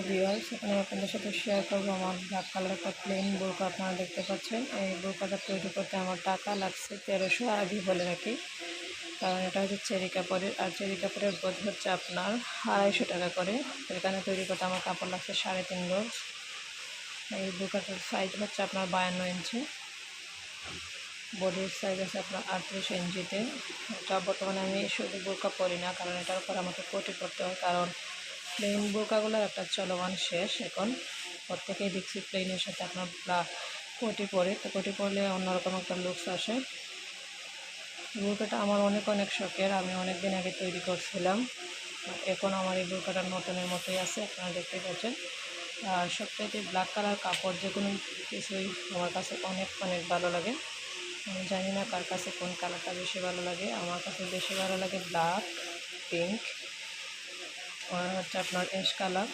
Hello viewers এখানে আপনাদের সাথে শেয়ার করব আমার ব্ল্যাক কালার একটা প্লেন বোরকা আপনারা দেখতে পাচ্ছেন। এই বোরকাটা তৈরি করতে আমার টাকা লাগছে তেরোশো আরবি বলে রাখি কারণ এটা হচ্ছে চেরি কাপড়ের, আর চেরি কাপড়ের বোধ হচ্ছে আপনার আড়াইশো টাকা করে। এখানে তৈরি করতে আমার কাপড় লাগছে সাড়ে তিন গজ। এই বোরকাটার সাইজ হচ্ছে আপনার বায়ান্ন ইঞ্চি। বডির সাইজ আছে আপনার আটত্রিশ ইঞ্চিতে। এটা বর্তমানে আমি শুধু বোরকা পরি না, কারণ এটার উপর আমাকে কোটি করতে হয়। কারণ প্লেন বোরকাগুলোর একটা চলমান শেষ এখন। প্রত্যেকেই দেখছি প্লেনের সাথে আপনার কোটি পরে। তো কোটি পরলে অন্যরকম একটা লুকস আসে। বোরকাটা আমার অনেক অনেক শখের। আমি অনেক দিন আগে তৈরি করছিলাম। এখন আমার এই বোরকাটা নতুনের মতোই আছে, আপনারা দেখতে পাচ্ছেন। আর সবচাইতে ব্ল্যাক কালার কাপড় যে কোনো কিছুই আমার কাছে অনেক অনেক ভালো লাগে। আমি জানি না কার কাছে কোন কালারটা বেশি ভালো লাগে। আমার কাছে বেশি ভালো লাগে ব্ল্যাক পিঙ্ক হচ্ছে আপনার অ্যাশ কালার